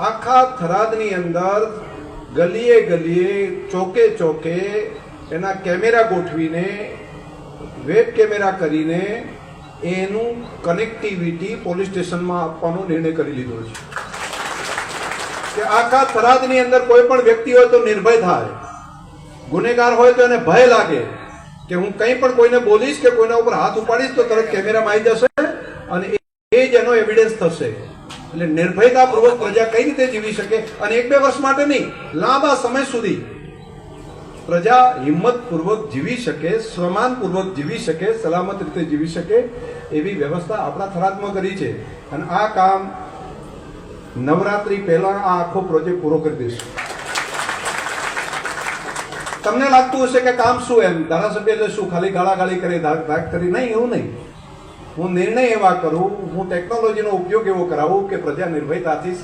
આખા થરાદની અંદર ગલીએ ગલીએ, ચોકે ચોકે એના કેમેરા ગોઠવીને, વેબ કેમેરા કરીને એનું કનેક્ટિવિટી પોલીસ સ્ટેશનમાં આપવાનો નિર્ણય કરી લીધો છે. કે આખા થરાદની અંદર કોઈ પણ વ્યક્તિ હોય તો નિર્ભય થાય. ગુનેગાર હોય તો એને ભય લાગે. કે હું કંઈ પણ કોઈને બોલીશ કે કોઈના ઉપર હાથ ઉપાડીશ તો તરત કેમેરામાં આવી જશે અને એ જ એનો એવિડન્સ થશે. એટલે નિર્ભયતાપૂર્વક પ્રજા કઈ રીતે જીવી શકે અને એક બે વર્ષ માટે નહીં, લાંબા સમય સુધી. પ્રજા હિંમતપૂર્વક જીવી શકે, સ્વમાનપૂર્વક જીવી શકે, સલામત રીતે જીવી શકે એવી વ્યવસ્થા આપણા થરાદમાં કરી છે. અને આ કામ નવરાત્રી પહેલા આ આખો પ્રોજેક્ટ પૂરો કરી દઈશું. તમને લાગતું હશે કે કામ શું એમ? ધારાસભ્ય એટલે શું, ખાલી ગાળાગાળી કરી ધાક કરી? નહીં, એવું નહીં. હું નિર્ણય એવા કરું, હું ટેકનોલોજીનો ઉપયોગ એવો કરાવું કે પ્રજા નિર્ભયતાથી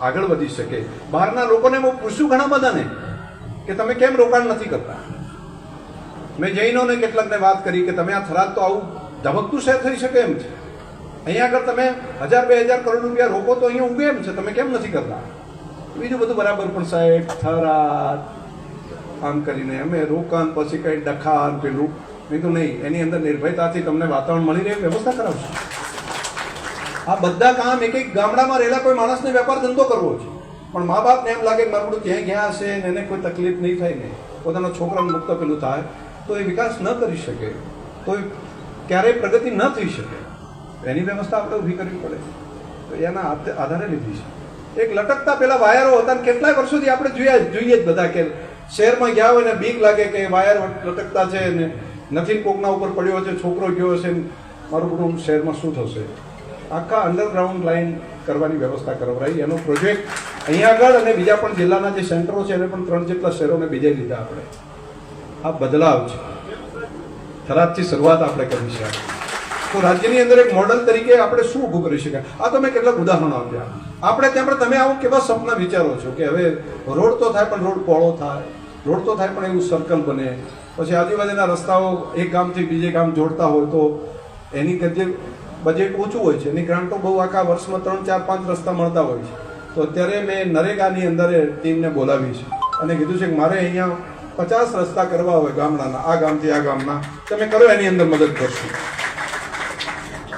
આગળ વધી શકે. બહારના લોકોને હું પૂછ્યું ઘણા બધાને કે તમે કેમ રોકાણ નથી કરતા? મેં જૈનોને કેટલાકને વાત કરી કે તમે આ થરાદ તો આવું ધબકતું શહેર થઈ શકે એમ છે. અહીંયા આગળ તમે હજાર બે હજાર કરોડ રૂપિયા રોકો તો અહીંયા ઉગે એમ છે, તમે કેમ નથી કરતા? બીજું બધું બરાબર, પણ સાહેબ, થરાદ, આમ કરીને અમે રોકાણ પછી કંઈ ડખાન પેલું મેં તો નહીં. એની અંદર નિર્ભયતાથી તમને વાતાવરણ મળી રહે વ્યવસ્થા કરાવશું. આ બધા કામ એક એક ગામડામાં રહેલા કોઈ માણસને વેપાર ધંધો કરવો છે. પણ મા બાપને એમ લાગે મારું બધું ક્યાં ગયા હશે ને એને કોઈ તકલીફ નહીં થાય ને. પોતાના છોકરાને મુક્ત પેલું થાય. તો એ વિકાસ ન કરી શકે. તો ક્યારેય પ્રગતિ ન થઈ શકે. એની વ્યવસ્થા આપણે ઊભી કરવી પડે. તો એના આધ- આધારે લીધી છે. એક લટકતા પેલા વાયરો હતા કેટલાય વર્ષોથી આપણે જોયા જોઈએ જ બધા કે શહેરમાં ગયા હોય ને બીક લાગે કે વાયર લટકતા છે ને નથી, કોકના ઉપર પડ્યો છે છોકરો ગયો હશે, મારું બધું શહેરમાં શું થશે? આખા અંડરગ્રાઉન્ડ લાઈન કરવાની વ્યવસ્થા કરવરાઈ એનો પ્રોજેક્ટ અહીંયા આગળ અને બીજા પણ જિલ્લાના જે સેન્ટરો છે, એને પણ ત્રણ જેટલા શહેરોને બીજે લીધા આપણે. આ બદલાવ છે. થરાદથી શરૂઆત આપણે કરી છે. તો રાજ્યની અંદર એક મોડલ તરીકે આપણે શું ઊભું કરી શકાય? આ તો મેં કેટલાક ઉદાહરણો આપ્યા. આપણે ત્યાં પણ તમે આવું કેવા સપના વિચારો છો કે હવે રોડ તો થાય, પણ રોડ પહોળો થાય. રોડ તો થાય પણ એવું સર્કલ બને. પછી આજુબાજુના રસ્તાઓ એક ગામથી બીજે ગામ જોડતા હોય તો એની જે બજેટ ઓછું હોય છે. એની ગ્રાન્ટો બહુ આખા વર્ષમાં ત્રણ, ચાર, પાંચ રસ્તા મળતા હોય છે. તો અત્યારે મેં નરેગાની અંદર ટીમને બોલાવી છે અને કીધું છે કે મારે અહીંયા પચાસ રસ્તા કરવા હોય ગામડાના, આ ગામથી આ ગામના. તમે કરો એની અંદર મદદ કરશું.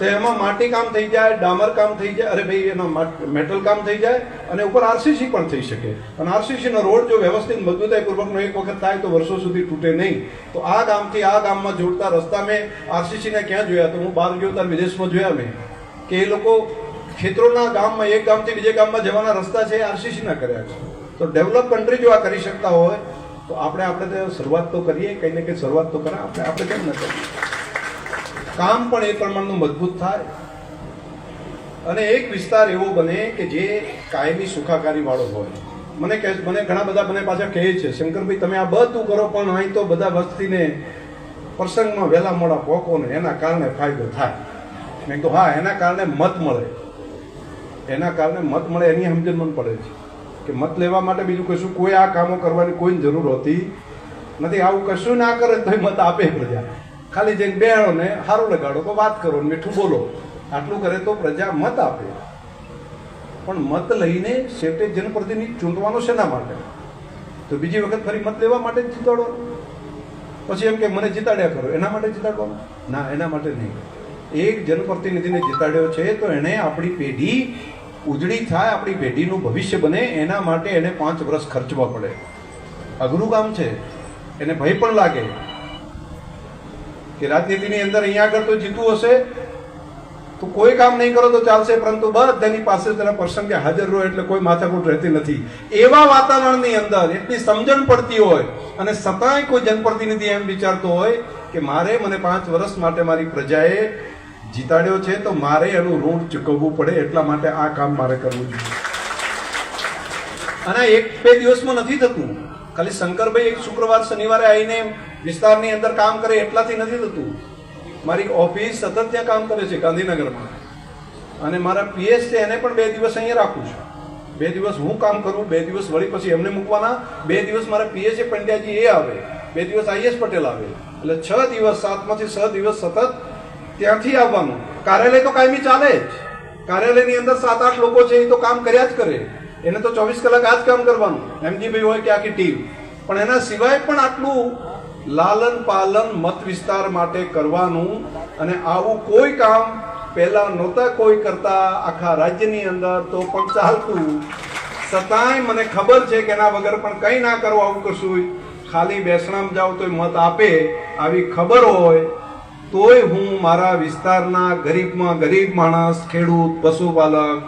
તો એમાં માટી કામ થઈ જાય, ડામર કામ થઈ જાય, અરે ભાઈ, એનો મેટલ કામ થઈ જાય, અને ઉપર આરસીસી પણ થઈ શકે. અને આરસીસીનો રોડ જો વ્યવસ્થિત મજબૂતાઈપૂર્વકનો એક વખત થાય તો વર્ષો સુધી તૂટે નહીં. તો આ ગામથી આ ગામમાં જોડતા રસ્તા મેં આરસીસીને ક્યાં જોયા? તો હું બહાર ગયો ત્યારે વિદેશમાં જોયા મેં. કે એ લોકો ખેતરોના ગામમાં, એક ગામથી બીજે ગામમાં જવાના રસ્તા છે, એ આરસીસીના કર્યા છે. તો ડેવલપ કન્ટ્રી જો આ કરી શકતા હોય, તો આપણે આપણે શરૂઆત તો કરીએ, કંઈ ને કંઈ શરૂઆત તો કરા આપણે આપણે કેમ ન કરીએ? કામ પણ એ પ્રમાણનું મજબૂત થાય. અને એક વિસ્તાર એવો બને કે જે કાયમી સુખાકારી વાળો હોય. મને કહે, મને ઘણા બધા મને પાછા કહે છે, શંકરભાઈ, તમે આ બધું કરો, પણ અહીં તો બધા વસ્તીને પ્રસંગમાં વહેલા મોડા પોકો ને એના કારણે ફાયદો થાય. મેં કહ્યું હા, એના કારણે મત મળે. એના કારણે મત મળે એની સમજણ મને પડે છે કે મત લેવા માટે બીજું કશું કોઈ આ કામો કરવાની કોઈ જરૂર હોતી નથી. આવું કશું ના કરે તો મત આપે પ્રજા. ખાલી જઈને બેહાડો ને સારું લગાડો તો વાત કરો મીઠું બોલો. આટલું કરે તો પ્રજા મત આપે. પણ મત લઈને છેવટે જનપ્રતિનિધિ ચૂંટવાનો શેના માટે? તો બીજી વખત ફરી મત લેવા માટે જ જીતાડો. પછી એમ કે મને જીતાડ્યા કરો. એના માટે જીતાડવાનું? ના, એના માટે નહીં. એક જનપ્રતિનિધિને જીતાડ્યો છે તો એણે આપણી પેઢી ઉજળી થાય, આપણી પેઢીનું ભવિષ્ય બને, એના માટે એને પાંચ વર્ષ ખર્ચવા પડે. અઘરું કામ છે. એને ભય પણ લાગે. કે રાજનીતિની અંદર અહીંયા આગળ તો જીતવું હશે, તો કોઈ કામ નહીં કરો તો ચાલશે, પરંતુ બધાની પાસે તેના પ્રસંગે હાજર રહો એટલે કોઈ માથાકૂટ રહેતી નથી. એવા વાતાવરણની અંદર એટલી સમજણ પડતી હોય અને છતાંય કોઈ જનપ્રતિનિધિ એમ વિચારતો હોય કે મારે મને પાંચ વર્ષ માટે મારી પ્રજાએ જીતાડ્યો છે, તો મારે એનું ઋણ ચૂકવવું પડે, એટલા માટે આ કામ મારે કરવું જોઈએ. અને એક બે દિવસમાં નથી થતું. ખાલી શંકરભાઈ એક શુક્રવાર શનિવારે આવીને વિસ્તારની અંદર કામ કરે એટલાથી નથી થતું. મારી ઓફિસ સતત ત્યાં કામ કરે છે ગાંધીનગરમાં. અને મારા પીએસ છે, એને પણ બે દિવસ અહીંયા રાખું છું. બે દિવસ હું કામ કરું, બે દિવસ વળી પછી એમને મૂકવાના. બે દિવસ મારા પીએસ એ પંડ્યાજી એ આવે. બે દિવસ આઈએસ પટેલ આવે. એટલે છ દિવસ, સાતમાંથી છ દિવસ સતત ત્યાંથી આવવાનું. કાર્યાલય તો કાયમી ચાલે જ. કાર્યાલયની અંદર સાત, આઠ લોકો છે, એ તો કામ કર્યા જ કરે. એને તો ચોવીસ કલાક આ જ કામ કરવાનું. એમજીભાઈ હોય કે આખી ટીમ. પણ એના સિવાય પણ આટલું લાલન પાલન મત વિસ્તાર માટે કરવાનું અને આવું કોઈ કામ પહેલા નહોતા કોઈ કરતા આખા રાજ્યની અંદર તો પણ ચાલતું. છતાંય મને ખબર છે કે એના વગર પણ કંઈ ના કરો આવું કશું. ખાલી બેસણામ જાઓ તોય મત આપે આવી ખબર હોય. તોય હું મારા વિસ્તારના ગરીબમાં ગરીબ માણસ, ખેડૂત, પશુપાલક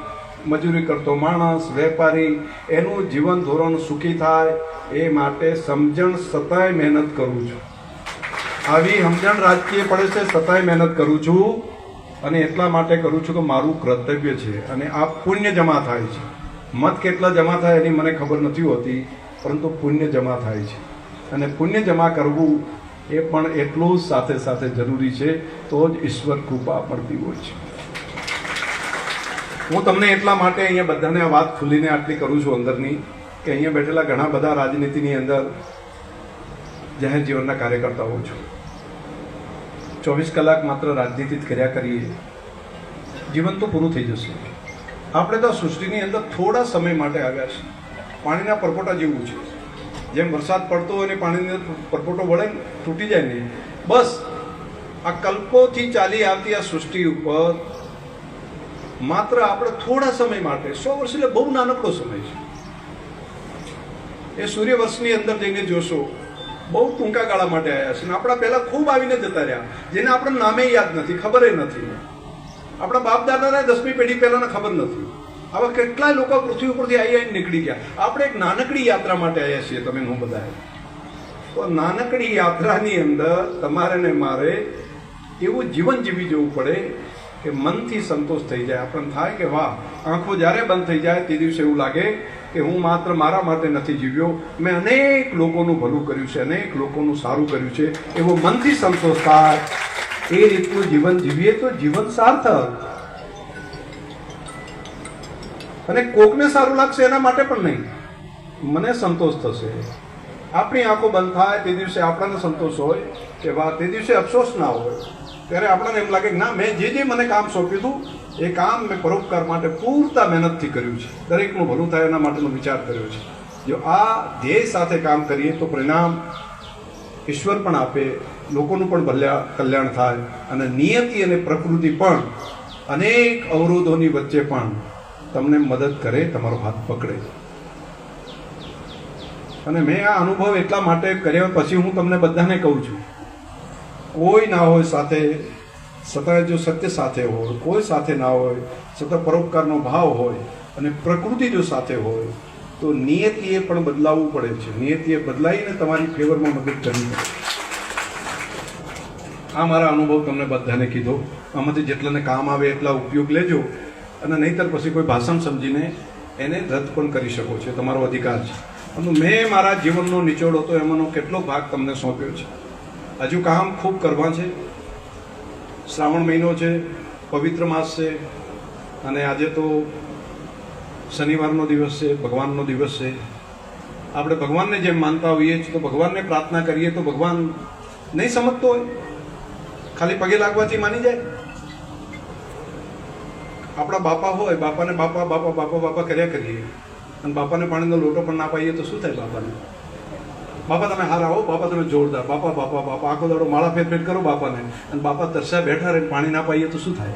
મજૂરી કરતો માણસ, વેપારી, એનું જીવન ધોરણ સુખી થાય એ માટે સમજણ સતાય મહેનત કરું છું. આવી સમજણ રાજકીય પડે છે, સતાય મહેનત કરું છું અને એટલા માટે કરું છું કે મારું કર્તવ્ય છે અને આ પુણ્ય જમા થાય છે. મત કેટલા જમા થાય એની મને ખબર નથી હોતી, પરંતુ પુણ્ય જમા થાય છે. અને પુણ્ય જમા કરવું એ પણ એટલું જ સાથે સાથે જરૂરી છે, તો જ ઈશ્વર કૃપા પડતી હોય છે. હું તમને એટલા માટે અહીંયા બધાને આ વાત ખુલીને આટલી કરું છું અંદરની કે અહીંયા બેઠેલા ઘણા બધા રાજનીતિની અંદર જાહેર જીવનના કાર્યકર્તાઓ છું. ચોવીસ કલાક માત્ર રાજનીતિ જ કર્યા કરીએ. જીવન તો પૂરું થઈ જશે. આપણે તો સૃષ્ટિની અંદર થોડા સમય માટે આવ્યા છે પાણીના પરપોટા જેવું છે. જેમ વરસાદ પડતો હોય ને પાણીની અંદર પરપોટો વળે તૂટી જાય ને. બસ, આ કલ્પોથી ચાલી આવતી આ સૃષ્ટિ ઉપર માત્ર આપણે થોડા સમય માટે, સો વર્ષ એટલે બહુ નાનકડો સમય છે. એ સૂર્યવર્ષની અંદર જઈને જોશો, બહુ ટૂંકા ગાળા માટે આવ્યા છે આપણા પહેલા ખૂબ આવીને જતા રહ્યા. જેને આપણે નામે યાદ નથી, ખબર નથી. આપણા બાપ દાદાને દસમી પેઢી પહેલાંને ખબર નથી. આવા કેટલાય લોકો પૃથ્વી ઉપરથી આવી આવીને નીકળી ગયા. આપણે એક નાનકડી યાત્રા માટે આવ્યા છીએ, તમે હું બધા તો નાનકડી યાત્રાની અંદર તમારે ને મારે એવું જીવન જીવી જવું પડે કે મનથી સંતોષ થઈ જાય. આપણને થાય કે વાહ, આંખો જ્યારે બંધ થઈ જાય તે દિવસે એવું લાગે કે હું માત્ર મારા માટે નથી જીવ્યો. મેં અનેક લોકોનું ભલું કર્યું છે, અનેક લોકોનું સારું કર્યું છે. એવો મનથી સંતોષ થાય. એ રીતનું જીવન જીવીએ તો જીવન સાર્થક. અને કોકને સારું લાગશે એના માટે પણ નહીં. મને સંતોષ થશે. આપણી આંખો બંધ થાય તે દિવસે આપણને સંતોષ હોય કે વાહ, તે દિવસે અફસોસ ના હોય. ત્યારે આપણને એમ લાગે કે ના, મેં જે જે મને કામ સોંપ્યું હતું, એ કામ મેં પરોપકાર માટે પૂરતા મહેનતથી કર્યું છે. દરેકનું ભલું થાય એના માટેનો વિચાર કર્યો છે. જો આ ધ્યેય સાથે કામ કરીએ તો પરિણામ ઈશ્વર પણ આપે, લોકોનું પણ ભલ્યા કલ્યાણ થાય અને નિયતિ અને પ્રકૃતિ પણ અનેક અવરોધોની વચ્ચે પણ તમને મદદ કરે, તમારો હાથ પકડે. અને મેં આ અનુભવ એટલા માટે કર્યો, પછી હું તમને બધાને કહું છું. કોઈ ના હોય સાથે છતાં જો સત્ય સાથે હોય, કોઈ સાથે ના હોય છતાં પરોપકારનો ભાવ હોય અને પ્રકૃતિ જો સાથે હોય, તો નિયતિએ પણ બદલાવવું પડે છે. નિયતિએ બદલાઈને તમારી ફેવરમાં મદદ કરવી પડે. આ મારા અનુભવ તમને બધાને કીધો. આમાંથી જેટલાને કામ આવે એટલા ઉપયોગ લેજો અને નહીંતર પછી કોઈ ભાષણ સમજીને એને રદ પણ કરી શકો છો. તમારો અધિકાર છે. પરંતુ મેં મારા જીવનનો નિચોડ હતો, એમાંનો કેટલો ભાગ તમને સોંપ્યો છે. હજુ કામ ખૂબ કરવા છે. શ્રાવણ મહિનો છે, પવિત્ર માસ છે, અને આજે તો શનિવારનો દિવસ છે, ભગવાનનો દિવસ છે. આપણે ભગવાનને જેમ માનતા હોઈએ છીએ, તો ભગવાનને પ્રાર્થના કરીએ, તો ભગવાન નહીં સમજતો હોય. ખાલી પગે લાગવાથી માની જાય. આપણા બાપા હોય, બાપાને બાપા બાપા બાપા બાપા કર્યા કરીએ. અને બાપાને પાણીનો લોટો પણ ના પાઈએ તો શું થાય બાપાને? બાપા તમે હારા હો, બાપા તમે જોરદાર, બાપા બાપા બાપા, આખો દાડો માળા ફેર ફેર કરો બાપાને. અને બાપા તરસ્યા બેઠા રહે પાણી ના પાઈએ તો શું થાય?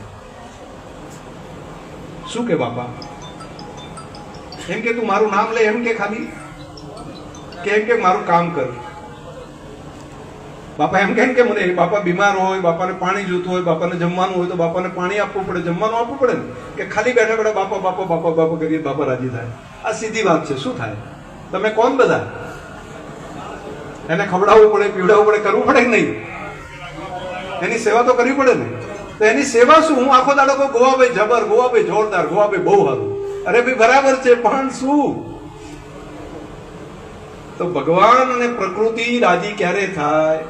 શું કે બાપા? એમ કે તું મારું નામ લે, એમ કે ખાલી? કે એમ કે મારું કામ કર. બાપા એમ કેમ કે મને બાપા બીમાર હોય, બાપાને પાણી જોતું હોય, બાપાને જમવાનું હોય તો બાપાને પાણી આપવું પડે, જમવાનું આપવું પડે ને? કે ખાલી બેઠા બેઠા બાપા બાપા બાપા બાપા કરીએ બાપા રાજી થાય. આ સીધી વાત છે. શું થાય? તમે કોણ બધા? એને ખવડાવવું પડે, પીવડાવવું પડે, કરવું પડે નહીં? એની સેવા તો કરવી પડે ને. તો એની સેવા શું? હું આખો દાડો કહું ગોવાભાઈ જબર ગોવાભાઈ જોરદાર ગોવાભાઈ બહુ સારું. અરે ભાઈ, બરાબર છે, પણ શું? તો ભગવાન અને પ્રકૃતિ રાજી ક્યારે થાય?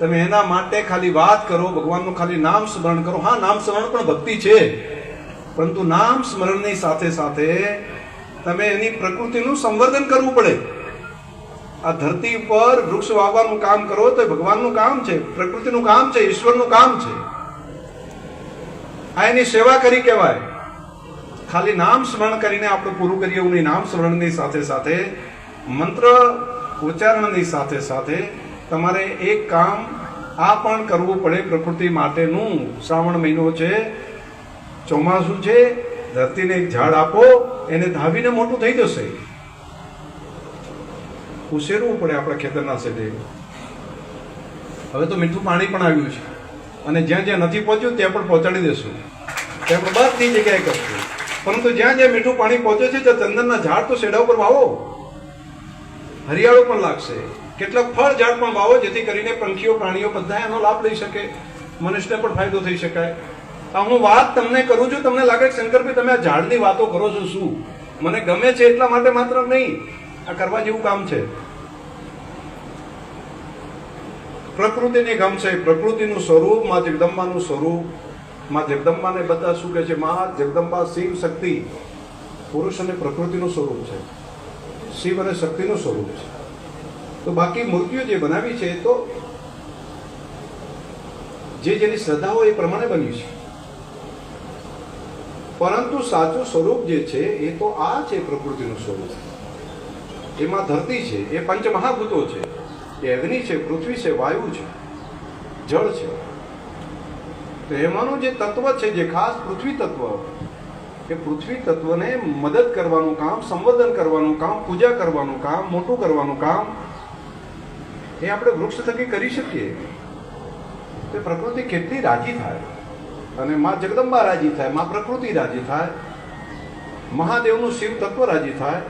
તમે એના માટે ખાલી વાત કરો, ભગવાનનું ખાલી નામ સ્મરણ કરો. હા, નામ સ્મરણ પણ ભક્તિ છે. પરંતુ નામ સ્મરણની સાથે સાથે તમે એની પ્રકૃતિનું સંવર્ધન કરવું પડે. આ ધરતી પર વૃક્ષ વાવવાનું કામ કરો તો ભગવાનનું કામ છે, પ્રકૃતિનું કામ છે, ઈશ્વરનું કામ છે. આ એની સેવા કરી કહેવાય. ખાલી નામ સ્મરણ કરીને આપણે પૂરું કરીએ એવું નામ સ્મરણની સાથે સાથે, મંત્ર ઉચ્ચારણની સાથે સાથે તમારે એક કામ આ પણ કરવું પડે પ્રકૃતિ માટેનું. શ્રાવણ મહિનો છે, ચોમાસું છે, ધરતીને એક ઝાડ આપો, એને ધાવીને મોટું થઈ જશે. ઉછેરવું પડે આપણા ખેતરના સેટે હવે તો મીઠું પાણી પણ આવ્યું છે. અને જ્યાં જ્યાં નથી પહોંચ્યું, ત્યાં પણ પહોંચાડી દેશું. ત્યાં પણ બધી જગ્યાએ કરશું. પરંતુ જ્યાં જ્યાં મીઠું પાણી પહોંચે છે, ત્યાં ચંદનના ઝાડ તો સેડા ઉપર વાવો. હરિયાળો પણ લાગશે. કેટલાક ફળ ઝાડ પણ વાવો, જેથી કરીને પંખીઓ, પ્રાણીઓ બધા એનો લાભ લઈ શકે. મનુષ્યને પણ ફાયદો થઈ શકાય. આ હું વાત તમને કરું છું. તમને લાગે શંકરભાઈ, તમે આ ઝાડની વાતો કરો છો શું? મને ગમે છે એટલા માટે માત્ર નહીં. આ કરવા જેવું કામ છે. પ્રકૃતિને ગમશે પ્રકૃતિનું સ્વરૂપ, માં જગદંબાનું સ્વરૂપ. માં જગદંબાને બધા શું કહે છે? માં જગદંબા શિવ શક્તિ. પુરુષ અને પ્રકૃતિનું સ્વરૂપ છે. શિવ અને શક્તિનું સ્વરૂપ છે. તો બાકી મૂર્તિઓ જે બનાવી છે, તો જે જેની શ્રદ્ધા હોય એ પ્રમાણે બન્યું છે. પરંતુ સાચું સ્વરૂપ જે છે, એ તો આ છે પ્રકૃતિનું સ્વરૂપ. એમાં ધરતી છે, એ પંચ મહાભૂતો છે, એ અગ્નિ છે, પૃથ્વી છે, વાયુ છે, જળ છે. તો એમાંનું જે તત્વ છે, જે ખાસ પૃથ્વી તત્વ, એ પૃથ્વી તત્વને મદદ કરવાનું કામ, સંવર્ધન કરવાનું કામ, પૂજા કરવાનું કામ, મોટું કરવાનું કામ, એ આપણે વૃક્ષ થકી કરી શકીએ. તો પ્રકૃતિ કેટલી રાજી થાય? અને માં જગદંબા રાજી થાય, માં પ્રકૃતિ રાજી થાય, મહાદેવનું શિવ તત્વ રાજી થાય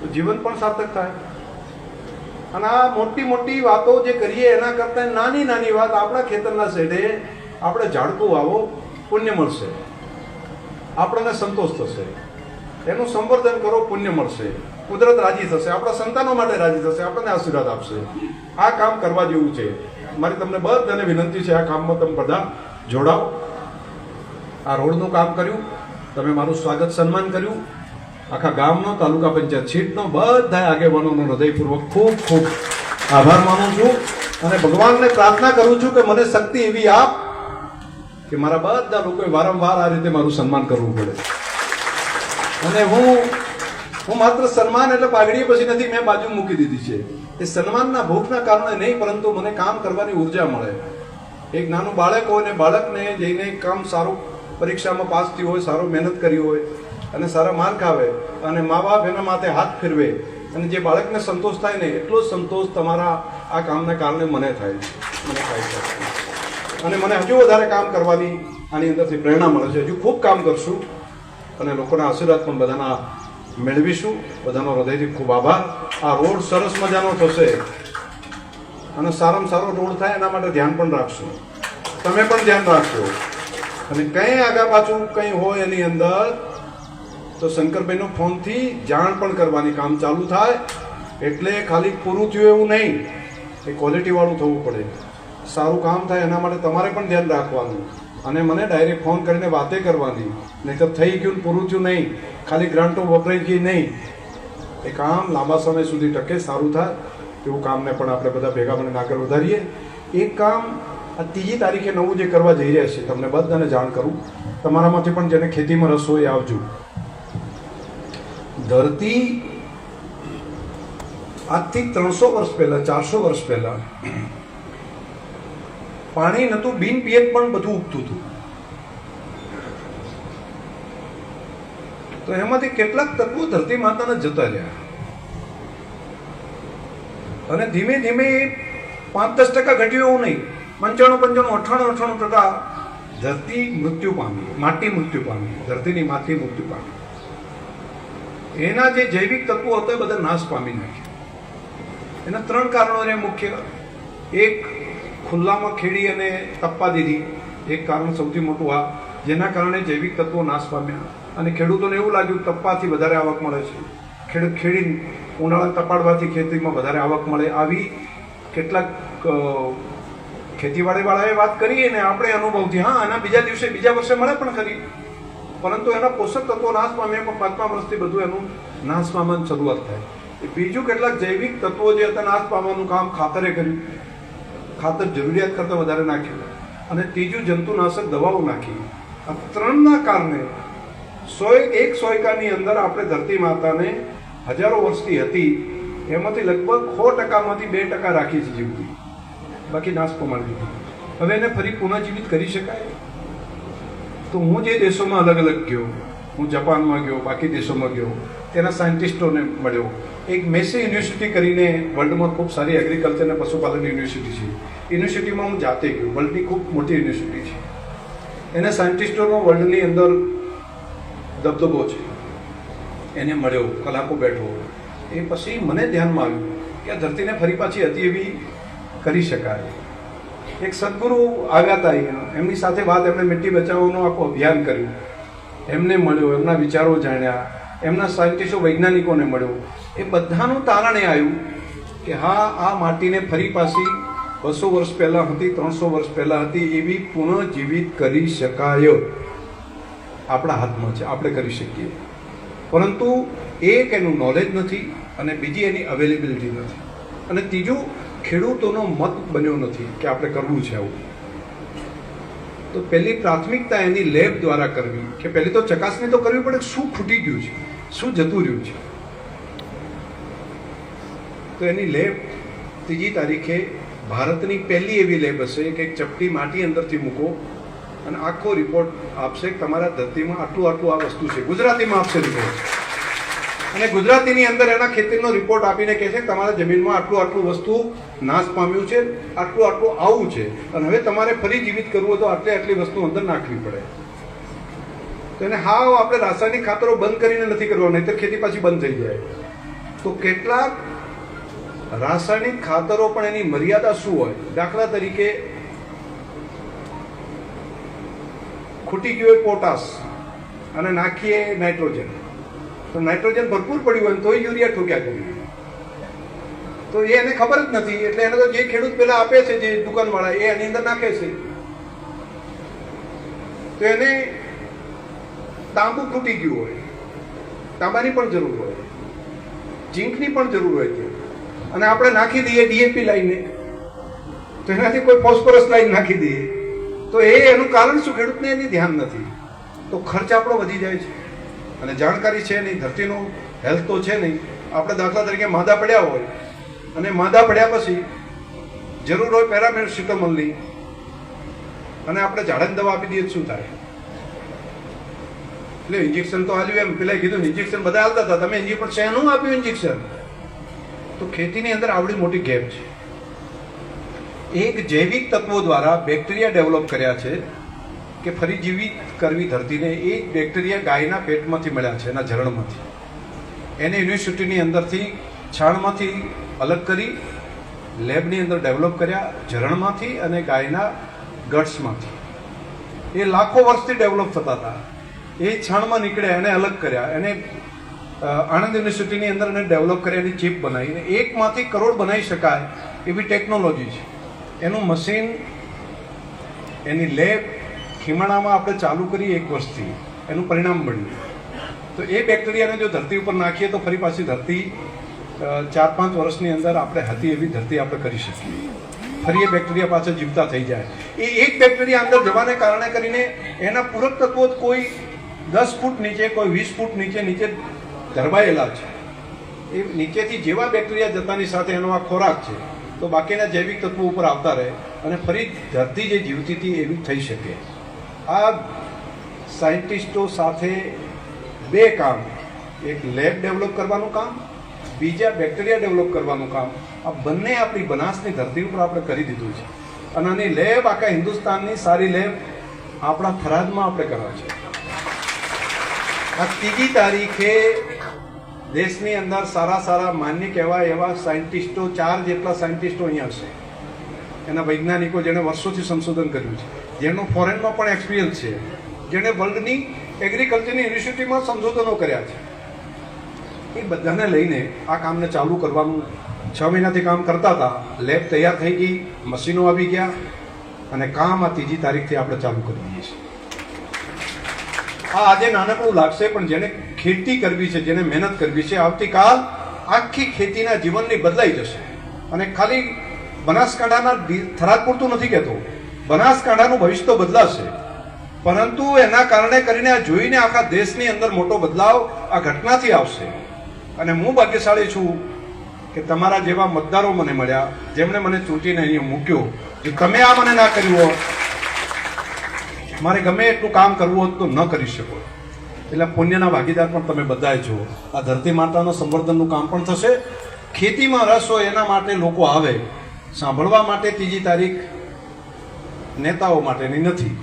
તો જીવન પણ સાર્થક થાય. અને આ મોટી મોટી વાતો જે કરીએ, એના કરતાં નાની નાની વાત આપણા ખેતરના શેઢે આપણે ઝાડકું વાવો, પુણ્ય મળશે. આપણને સંતોષ થશે. એનું સંવર્ધન કરો, પુણ્ય મળશે. કુદરત રાજી થશે. આપણા સંતાનો માટે રાજી થશે. આપણને આશીર્વાદ આપશે. આ કામ કરવા જેવું છે. મારી તમને બધાને વિનંતી છે આ કામમાં તમે બધા જોડાઓ. આ રોડનું કામ કર્યું. તમે મારું સ્વાગત સન્માન કર્યું. આખા ગામનો, તાલુકા પંચાયત સીટનો બધા આગેવાનોનો હૃદયપૂર્વક ખૂબ ખૂબ આભાર માનું છું અને ભગવાનને પ્રાર્થના કરું છું કે મને શક્તિ એવી આપ કે મારા બધા લોકોએ વારંવાર આ રીતે મારું સન્માન કરવું પડે. અને હું હું માત્ર સન્માન એટલે પાઘડી પછી નથી, મેં બાજુ મૂકી દીધી છે. એ સન્માનના ભૂખના કારણે નહીં, પરંતુ મને કામ કરવાની ઊર્જા મળે. એક નાનું બાળક હોય ને, બાળકને જઈને કામ સારું, પરીક્ષામાં પાસ થયું હોય, સારું મહેનત કરી હોય અને સારા માર્ક આવે અને મા બાપ એના માથે હાથ ફેરવે અને જે બાળકને સંતોષ થાય ને, એટલો જ સંતોષ તમારા આ કામના કારણે મને થાય. મને થાય છે. અને મને હજુ વધારે કામ કરવાની આની અંદરથી પ્રેરણા મળે છે. હજુ ખૂબ કામ કરશું અને લોકોના આશીર્વાદ પણ બધાના મેળવીશું. બધાનો હૃદયથી ખૂબ આભાર. આ રોડ સરસ મજાનો થશે અને સારામાં સારો રોડ થાય એના માટે ધ્યાન પણ રાખશું. તમે પણ ધ્યાન રાખજો. અને કંઈ આગા પાછું કંઈ હોય એની અંદર તો શંકરભાઈનો ફોનથી જાણ પણ કરવાની કામ ચાલુ થાય. એટલે ખાલી પૂરું થયું એવું નહીં. એ ક્વોલિટીવાળું થવું પડે. સારું કામ થાય એના માટે તમારે પણ ધ્યાન રાખવાનું. અને મને ડાયરેક્ટ ફોન કરીને વાતે કરવાની. નહીં તો થઈ ગયું પૂરું થયું નહીં. ખાલી ગ્રાન્ટો વપરાઈ ગઈ નહીં. એ કામ લાંબા સમય સુધી ટકે, સારું થાય. એવું કામને પણ આપણે બધા ભેગા મને આગળ વધારીએ. એ કામ આ ત્રીજી તારીખે નવું જે કરવા જઈ રહ્યા છે, તમને બધાને જાણ કરું. તમારામાંથી પણ જેને ખેતીમાં રસ હોય આવજો. ધરતી આજથી ત્રણસો વર્ષ પહેલા, ચારસો વર્ષ પહેલા પાણી નતું બિન પિયત પણ બધું ઉગતું હતું. તો એમાંથી કેટલાક તત્વો ધરતી માતાને જતા રહ્યા. અને ધીમે ધીમે પાંચ દસ ટકા ઘટ્યું એવું નહીં. પંચાણું પંચાણું અઠાણું અઠાણું ટકા ધરતી મૃત્યુ પામી, માટી મૃત્યુ પામી, ધરતીની માટી મૃત્યુ પામી. એના જે જૈવિક તત્વો હતા એ બધા નાશ પામી નાખ્યા. એના ત્રણ કારણોને મુખ્ય. એક, ખુલ્લામાં ખેડી અને તપ્પા દીધી. એક કારણ સૌથી મોટું આ, જેના કારણે જૈવિક તત્વો નાશ પામ્યા. અને ખેડૂતોને એવું લાગ્યું તપ્પાથી વધારે આવક મળે છે. ખેડૂત ખેડી ઉનાળા તપાડવાથી ખેતીમાં વધારે આવક મળે આવી કેટલાક ખેતીવાડીવાળાએ વાત કરી અને આપણે અનુભવથી, હા, આના બીજા દિવસે, બીજા વર્ષે મળે પણ ખરી. પરંતુ એના પોષક તત્વો નાશ પામ્યા પણ પાંચમા વર્ષથી બધું એનું નાશ પામવાની શરૂઆત થાય. બીજું કેટલાક જૈવિક તત્વો જે હતા નાશ પામવાનું કામ ખાતરે કર્યું. ખાતર જરૂરિયાત કરતાં વધારે નાખ્યું. અને ત્રીજું જંતુનાશક દવાઓ નાખી. આ ત્રણના કારણે સોય એક સોયકાની અંદર આપણે ધરતી માતાને હજારો વર્ષથી હતી. એમાંથી લગભગ સો ટકામાંથી બે ટકા રાખી છે જીવતી. બાકી નાશ પમાડી દીધી. હવે એને ફરી પુનઃજીવિત કરી શકાય? તો હું જે દેશોમાં અલગ અલગ ગયો, હું જાપાનમાં ગયો, બાકી દેશોમાં ગયો, તેના સાયન્ટિસ્ટોને મળ્યો. એક મેસી યુનિવર્સિટી કરીને વર્લ્ડમાં ખૂબ સારી એગ્રીકલ્ચર અને પશુપાલન યુનિવર્સિટી છે. યુનિવર્સિટીમાં હું જાતે ગયો, વર્લ્ડની ખૂબ મોટી યુનિવર્સિટી છે. એને સાયન્ટિસ્ટોનો વર્લ્ડની અંદર દબદબો છે. એને મળ્યો, કલાકો બેઠો. એ પછી મને ધ્યાનમાં આવ્યું કે આ ધરતીને ફરી પાછી હતી એવી કરી શકાય. એક સદગુરુ આવ્યા હતા અહીંયા એમની સાથે વાત એમણે મિટ્ટી બચાવવાનું આખું અભિયાન કર્યું. એમને મળ્યો, એમના વિચારો જાણ્યા, એમના સાયન્ટિસ્ટો, વૈજ્ઞાનિકોને મળ્યો. એ બધાનું તારણે આવ્યું કે હા, આ માટીને ફરી પાછી બસો વર્ષ પહેલાં હતી, ત્રણસો વર્ષ પહેલાં હતી એવી પુનઃજીવિત કરી શકાય. આપણા હાથમાં છે, આપણે કરી શકીએ. પરંતુ એક એનું નોલેજ નથી અને બીજી એની અવેલેબિલિટી નથી. અને ત્રીજું ખેડૂતોનો મત બન્યો નથી કે આપણે કરવું છે આવું. તો પહેલી પ્રાથમિકતા એની લેબ દ્વારા કરવી કે પહેલી તો ચકાસણી તો કરવી પડે શું ખૂટી ગયું છે, શું જતું રહ્યું છે. તો એની લેબ ત્રીજી તારીખે ભારતની પહેલી એવી લેબ હશે કે એક ચપટી માટી અંદરથી મૂકો અને આખો રિપોર્ટ આપશે તમારા ધરતીમાં આટલું આટલું આ વસ્તુ છે. ગુજરાતીમાં આપશે રિપોર્ટ અને ગુજરાતીની અંદર એના ખેતીનો રિપોર્ટ આપીને કહે છે તમારા જમીનમાં આટલું આટલું વસ્તુ નાશ પામ્યું છે, આટલું આટલું આવું છે. અને હવે તમારે ફરી જીવિત કરવું હોય તો આટલી આટલી વસ્તુ અંદર નાખવી પડે. તો એને હાવ આપણે રાસાયણિક ખાતરો બંધ કરીને નથી કરવા નહીં તો ખેતી પાછી બંધ થઈ જાય. તો કેટલાક રાસાયણિક ખાતરો પણ એની મર્યાદા શું હોય? દાખલા તરીકે ખૂટી ગયું હોય પોટાશ અને નાખીએ નાઇટ્રોજન. તો નાઇટ્રોજન ભરપૂર પડ્યું હોય તો યુરિયા ઠોક્યા કર્યું તો એ એને ખબર જ નથી, એટલે એને તો જે ખેડૂત પેલા આપે છે, જે દુકાનવાળા, એ એની અંદર નાખે છે. તો એને તાંબુ ખૂટી ગયું હોય, તાંબાની પણ જરૂર હોય, ઝીંકની પણ જરૂર હોય છે. અને આપણે નાખી દઈએ ડીએપી લાઈને તો એનાથી કોઈ ફોસ્ફરસ લાઈન નાખી દઈએ. તો એ એનું કારણ શું? ખેડૂતને એની ધ્યાન નથી. તો ખર્ચ આપણો વધી જાય છે. અને જાણકારી છે નહીં, ધરતીનું હેલ્થ તો છે નહીં, આપણે દાખલા તરીકે માદા પડ્યા હોય અને માદા પડ્યા પછી જરૂર હોય પેરામેસિટામોલની અને આપણે ઝાડાની દવા આપી દઈએ શું થાય? એટલે ઇન્જેક્શન તો આલ્યું એમ પેલા કીધું ઇન્જેક્શન બધા હાલતા હતા, તમે ઇન્જેક્શન શેનું આપ્યું ઇન્જેક્શન તો ખેતીની અંદર આવડી મોટી ગેપ છે. એક જૈવિક તત્વો દ્વારા બેક્ટેરિયા ડેવલપ કર્યા છે. કે ફરી જીવિત કરવી ધરતીને એ બેક્ટેરિયા ગાયના પેટમાંથી મળ્યા છે, એના ઝરણમાંથી. એને યુનિવર્સિટીની અંદરથી છાણમાંથી અલગ કરી લેબની અંદર ડેવલપ કર્યા ઝરણમાંથી અને ગાયના ગટ્સમાંથી. એ લાખો વર્ષથી ડેવલપ થતા હતા. એ છાણમાં નીકળ્યા, એને અલગ કર્યા. એને આણંદ યુનિવર્સિટીની અંદર એને ડેવલપ કરી, એની ચીપ બનાવીને એકમાંથી કરોડ બનાવી શકાય એવી ટેકનોલોજી છે. એનું મશીન, એની લેબ ખીમણામાં આપણે ચાલુ કરીએ એક વર્ષથી, એનું પરિણામ મળ્યું તો એ બેક્ટેરિયાને જો ધરતી ઉપર નાખીએ તો ફરી પાછી ધરતી ચાર પાંચ વર્ષની અંદર આપણે હતી એવી ધરતી આપણે કરી શકીએ. ફરી એ બેક્ટેરિયા પાછળ જીવતા થઈ જાય. એ એક બેક્ટેરિયા અંદર જવાને કારણે કરીને એના પૂરક તત્વો કોઈ દસ ફૂટ નીચે, કોઈ વીસ ફૂટ નીચે નીચે ધરબાયેલા છે. એ નીચેથી જેવા બેક્ટેરિયા જતાની સાથે એનો આ ખોરાક છે, તો બાકીના જૈવિક તત્વો ઉપર આવતા રહે અને ફરી ધરતી જે જીવતી હતી એવી થઈ શકે. આ સાયન્ટિસ્ટો સાથે બે કામ. એક લેબ ડેવલપ કરવાનું કામ, બીજા બેક્ટેરિયા ડેવલપ કરવાનું કામ. આ બંને આપણી બનાસની ધરતી ઉપર આપણે કરી દીધું છે. અને આની લેબ આખા હિન્દુસ્તાનની સારી લેબ આપણા થરાદમાં આપણે કરવા છે. આ ત્રીજી તારીખે દેશની અંદર સારા સારા માન્ય કહેવાય એવા સાયન્ટિસ્ટો, ચાર જેટલા સાયન્ટિસ્ટો અહીંયા હશે. એના વૈજ્ઞાનિકો જેણે વર્ષોથી સંશોધન કર્યું છે. જેનો ફોરેનમાં પણ એક્સપિરિયન્સ છે. જેણે વર્લ્ડની એગ્રીકલ્ચરની યુનિવર્સિટીમાં સંશોધનો કર્યા છે. એ બધાને લઈને આ કામને ચાલુ કરવાનું છ મહિનાથી કામ કરતા હતા. લેબ તૈયાર થઈ ગઈ મશીનો આવી ગયા અને કામ આ ત્રીજી તારીખથી આપણે ચાલુ કરી દઈએ છીએ. આ આજે નાનકડું લાગશે, પણ જેને ખેતી કરવી છે જેને મહેનત કરવી છે, આવતીકાલ આખી ખેતીના જીવનની બદલાઈ જશે. અને ખાલી બનાસકાંઠાના થરાદ પૂરતું નથી કહેતો. બનાસકાંઠાનું ભવિષ્ય તો બદલાશે. પરંતુ એના કારણે કરીને આ જોઈને આખા દેશની અંદર મોટો બદલાવ આ ઘટનાથી આવશે. અને હું ભાગ્યશાળી છું કે તમારા જેવા મતદારો મને મળ્યા, જેમણે મને ચૂંટીને અહીંયા મૂક્યો. જો તમે આ મને ના કર્યું હોત, મારે ગમે એટલું કામ કરવું હોત તો ન કરી શકો. એટલે પુણ્યના ભાગીદાર પણ તમે બધાય છો. આ ધરતી માતાના સંવર્ધનનું કામ પણ થશે. ખેતીમાં રસ હોય એના માટે લોકો આવે. સાંભળવા માટે ત્રીજી તારીખ નેતાઓ માટેની નથી.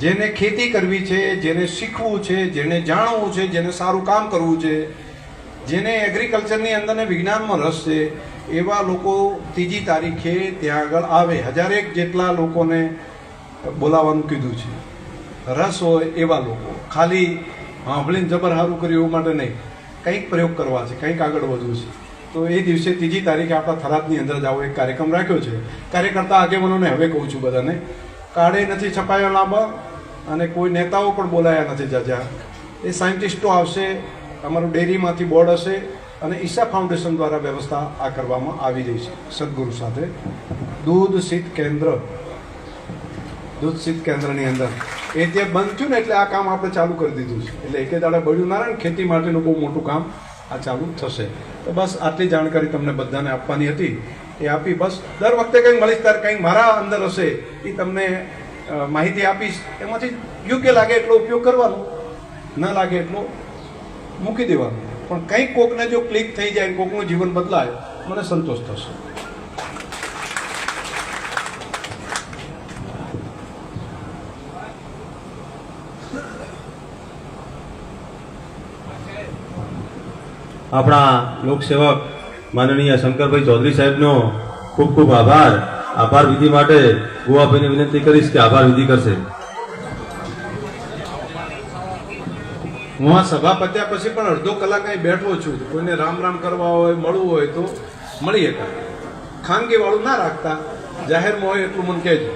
જેને ખેતી કરવી છે, જેને શીખવું છે, જેને જાણવું છે, જેને સારું કામ કરવું છે, જેને એગ્રીકલ્ચરની અંદર વિજ્ઞાનમાં રસ છે, એવા લોકો ત્રીજી તારીખે ત્યાં આગળ આવે. હજારેક જેટલા લોકોને બોલાવવાનું કીધું છે. રસ હોય એવા લોકો. ખાલી હાંભળીને જબર સારું કર્યું એવું માટે નહીં. કંઈક પ્રયોગ કરવા છે, કંઈક આગળ વધવું છે. તો એ દિવસે ત્રીજી તારીખે આપણા થરાદની અંદર જ આવો એક કાર્યક્રમ રાખ્યો છે. કાર્યકર્તા આગેવાનોને હવે કહું છું બધાને, કાળે નથી છપાયા લાંબા અને કોઈ નેતાઓ પણ બોલાયા નથી જાજા. એ સાયન્ટિસ્ટો આવશે, અમારું ડેરીમાંથી બોર્ડ હશે અને ઈશા ફાઉન્ડેશન દ્વારા વ્યવસ્થા આ કરવામાં આવી રહી છે. સદગુરુ સાથે દૂધ શીત કેન્દ્ર. દૂધ શીત કેન્દ્રની અંદર. એ જે બંધ થયું ને એટલે આ કામ આપણે ચાલુ કરી દીધું છે. એટલે એકે દાડે બળ્યું નારાયણ ખેતી માટેનું બહુ મોટું કામ. આ ચાલુ થશે. તો બસ આટલી જાણકારી તમને બધાને આપવાની હતી. એ આપી બસ દર વખતે કંઈક મળીશ ત્યારે કંઈક મારા અંદર હશે, એ તમને માહિતી આપીશ. એમાંથી યોગ્ય લાગે એટલો ઉપયોગ કરવાનો, ન લાગે એટલો મૂકી દેવાનું. પણ કંઈક કોકને જો ક્લિક થઈ જાય, કોકનું જીવન બદલાય, મને સંતોષ થશે. આપણા લોકસેવક માનનીય શંકરભાઈ ચૌધરી સાહેબનો ખૂબ ખૂબ આભાર. આભાર વિધિ માટે ગોવાભાઈને વિનંતી કરીશ કે આભાર વિધિ કરશે. હું આ સભા પત્યા પછી પણ અડધો કલાક અહીં બેઠો છું. કોઈને રામ રામ કરવા હોય, મળવું હોય તો મળીએ ખાનગી વાળું ના રાખતા. જાહેરમાં હોય એટલું મને કહેજો.